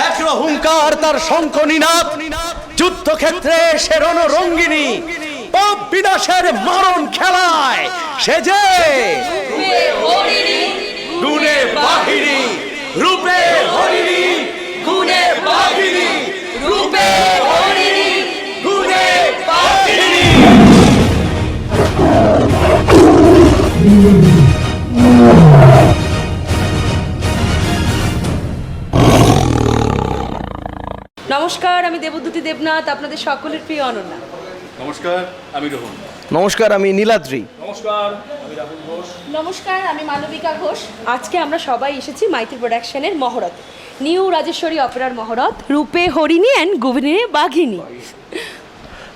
দেখল হুঙ্কার তার শঙ্খ নিনাদ। যুদ্ধক্ষেত্রে সে রণ রঙ্গিনী পাপ বিনাশের মারণ খেলায়। সে যে গুণে বাহিনী রূপে হরিণী গুণে বাহিনী রূপে হরিণী গুণে বাহিনী নমস্কার আমি দেবদ্যুতি দেবনাথ আপনাদের সকলের প্রিয় অনন্যা। নমস্কার আমি রোহন। নমস্কার আমি নীলাদ্রি। নমস্কার আমি মালবিকা ঘোষ। আজকে আমরা সবাই এসেছি মাইতি প্রোডাকশনের মহরত। নিউ রাজেশ্বরী অপেরার মহরত রূপে হরিণী অ্যান্ড গোবিনী বাঘিনী।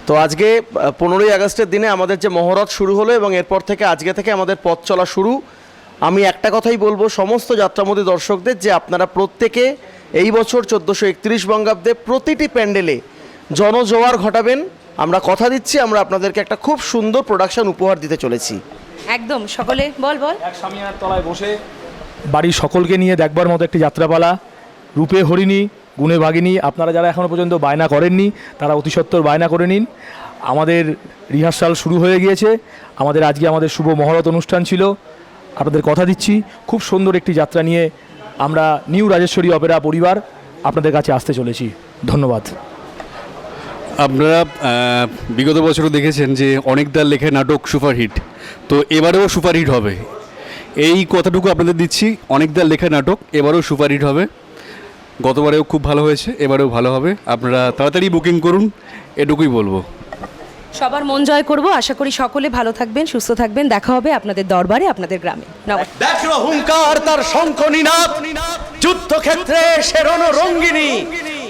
তো আজকে পনেরোই আগস্টের দিনে আমাদের যে মহরত শুরু হলো এবং এরপর থেকে আজকে থেকে আমাদের পথ চলা শুরু আমি একটা কথাই বলব সমস্ত যাত্রামোদী দর্শকদের যে আপনারা প্রত্যেকে এই বছর চোদ্দোশো একত্রিশ বঙ্গাব্দে প্রতিটি প্যান্ডেলে জনজোয়ার ঘটাবেন। আমরা কথা দিচ্ছি আমরা আপনাদেরকে একটা খুব সুন্দর প্রোডাকশন উপহার দিতে চলেছি। একদম সকলে বল বল। এক তলায় বসে বাড়ির সকলকে নিয়ে দেখবার মতো একটি যাত্রাপালা। রূপে হরিণী গুণে ভাগিনী আপনারা যারা এখনও পর্যন্ত বায়না করেননি তারা অতি সত্বর বায়না করে নিন। আমাদের রিহার্সাল শুরু হয়ে গিয়েছে। আমাদের আজকে আমাদের শুভ মহরত অনুষ্ঠান ছিল। আপনাদের কথা দিচ্ছি। খুব সুন্দর একটি যাত্রা নিয়ে আমরা নিউ রাজেশ্বরী অপেরা পরিবার আপনাদের কাছে আসতে চলেছি। ধন্যবাদ। আপনারা বিগত বছরও দেখেছেন যে অনেকদার লেখে নাটক সুপারহিট। তো এবারেও সুপারহিট হবে। এই কথাটুকু আপনাদের দিচ্ছি, অনেকদার লেখা নাটক, এবারেও সুপারহিট হবে। গতবারেও খুব ভালো হয়েছে, এবারেও ভালো হবে। আপনারা তাড়াতাড়ি বুকিং করুন, এটুকুই বলব। সবার মন জয় করব। আশা করি সকলে ভালো থাকবেন, সুস্থ থাকবেন। দেখা হবে আপনাদের দরবারে, আপনাদের গ্রামে। দেখল হুঙ্কার তার শঙ্খ নিনাদ। যুদ্ধক্ষেত্রে সে রণ রঙ্গিনী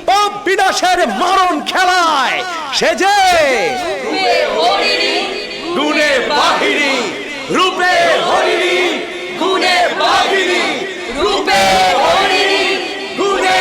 পাপ বিনাশের মারণ খেলায় সেজে গুণে বাহিনী, রূপে হরিণী। গুণে বাহিনী, রূপে হরিণী। গুণে